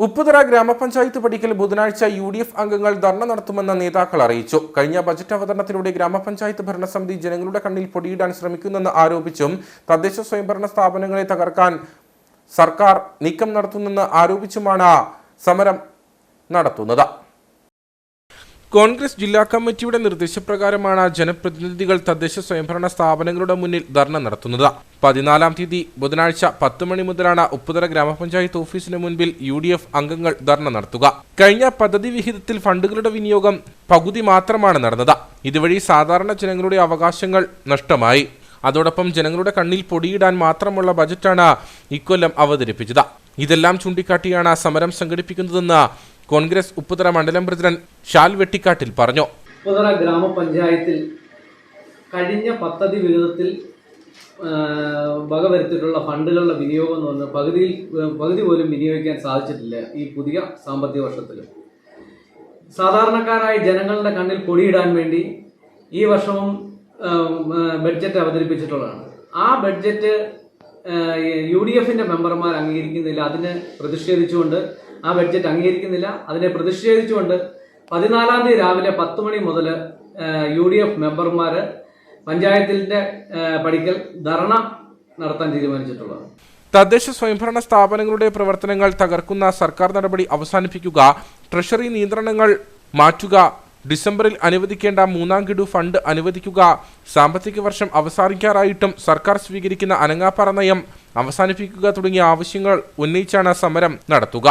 ഉപ്പുതറ ഗ്രാമപഞ്ചായത്ത് പടിക്കൽ ബുധനാഴ്ച യു ഡി എഫ് അംഗങ്ങൾ ധർണ നടത്തുമെന്ന് നേതാക്കൾ അറിയിച്ചു. കഴിഞ്ഞ ബജറ്റ് അവതരണത്തിലൂടെ ഗ്രാമപഞ്ചായത്ത് ഭരണസമിതി ജനങ്ങളുടെ കണ്ണിൽ പൊടിയിടാൻ ശ്രമിക്കുന്നെന്ന് ആരോപിച്ചും തദ്ദേശ സ്വയംഭരണ സ്ഥാപനങ്ങളെ തകർക്കാൻ സർക്കാർ നീക്കം നടത്തുന്നെന്ന് ആരോപിച്ചുമാണ് സമരം നടത്തുന്നത്. കോൺഗ്രസ് ജില്ലാ കമ്മിറ്റിയുടെ നിർദ്ദേശപ്രകാരമാണ് ജനപ്രതിനിധികൾ തദ്ദേശ സ്വയംഭരണ സ്ഥാപനങ്ങളുടെ മുന്നിൽ ധർണ നടത്തുന്നത്. പതിനാലാം തീയതി ബുധനാഴ്ച പത്ത് മണി മുതലാണ് ഉപ്പുതറ ഗ്രാമപഞ്ചായത്ത് ഓഫീസിന് മുൻപിൽ യു ഡി എഫ് അംഗങ്ങൾ ധർണ നടത്തുക. കഴിഞ്ഞ പദ്ധതി വിഹിതത്തിൽ ഫണ്ടുകളുടെ വിനിയോഗം പകുതി മാത്രമാണ് നടന്നത്. ഇതുവഴി സാധാരണ ജനങ്ങളുടെ അവകാശങ്ങൾ നഷ്ടമായി. അതോടൊപ്പം ജനങ്ങളുടെ കണ്ണിൽ പൊടിയിടാൻ മാത്രമുള്ള ബജറ്റാണ് ഇക്കൊല്ലം അവതരിപ്പിച്ചത്. ഇതെല്ലാം ചൂണ്ടിക്കാട്ടിയാണ് സമരം സംഘടിപ്പിക്കുന്നതെന്ന് കോൺഗ്രസ് ഉപ്പുതറ മണ്ഡലം പ്രസിഡന്റ് ഷാൽ വെട്ടിക്കാട്ടിൽ പറഞ്ഞു. ഉപ്പുതറ ഗ്രാമപഞ്ചായത്തിൽ കഴിഞ്ഞ പദ്ധതി വിഹിതത്തിൽ വകവരുത്തിയിട്ടുള്ള ഫണ്ടുകളുടെ വിനിയോഗം എന്ന് പറഞ്ഞാൽ പകുതിയിൽ പകുതി പോലും വിനിയോഗിക്കാൻ സാധിച്ചിട്ടില്ല ഈ പുതിയ സാമ്പത്തിക വർഷത്തിൽ. സാധാരണക്കാരായ ജനങ്ങളുടെ കണ്ണിൽ പൊടിയിടാൻ വേണ്ടി ഈ വർഷവും ബഡ്ജറ്റ് അവതരിപ്പിച്ചിട്ടുള്ളതാണ്. ആ ബഡ്ജറ്റ് യു ഡി എഫിന്റെ മെമ്പർമാർ അംഗീകരിക്കുന്നില്ല. അതിനെ പ്രതിഷേധിച്ചുകൊണ്ട് ആ ബഡ്ജറ്റ് അംഗീകരിക്കുന്നില്ല. അതിനെ പ്രതിഷേധിച്ചുകൊണ്ട് പതിനാലാം തീയതി രാവിലെ പത്ത് മണി മുതൽ യു ഡി എഫ് മെമ്പർമാർ പഞ്ചായത്തിന്റെ പടിക്കൽ ധർണ നടത്താൻ തീരുമാനിച്ചിട്ടുള്ളത്. തദ്ദേശ സ്വയംഭരണ സ്ഥാപനങ്ങളുടെ പ്രവർത്തനങ്ങൾ തകർക്കുന്ന സർക്കാർ നടപടി അവസാനിപ്പിക്കുക ട്രഷറി നിയന്ത്രണങ്ങൾ മാറ്റുക ഡിസംബറിൽ അനുവദിക്കേണ്ട മൂന്നാം ഗഡു ഫണ്ട് അനുവദിക്കുക സാമ്പത്തിക വർഷം അവസാനിക്കാറായിട്ടും സർക്കാർ സ്വീകരിക്കുന്ന അനങ്ങാപ്പാറ നയം അവസാനിപ്പിക്കുക തുടങ്ങിയ ആവശ്യങ്ങൾ ഉന്നയിച്ചാണ് സമരം നടത്തുക.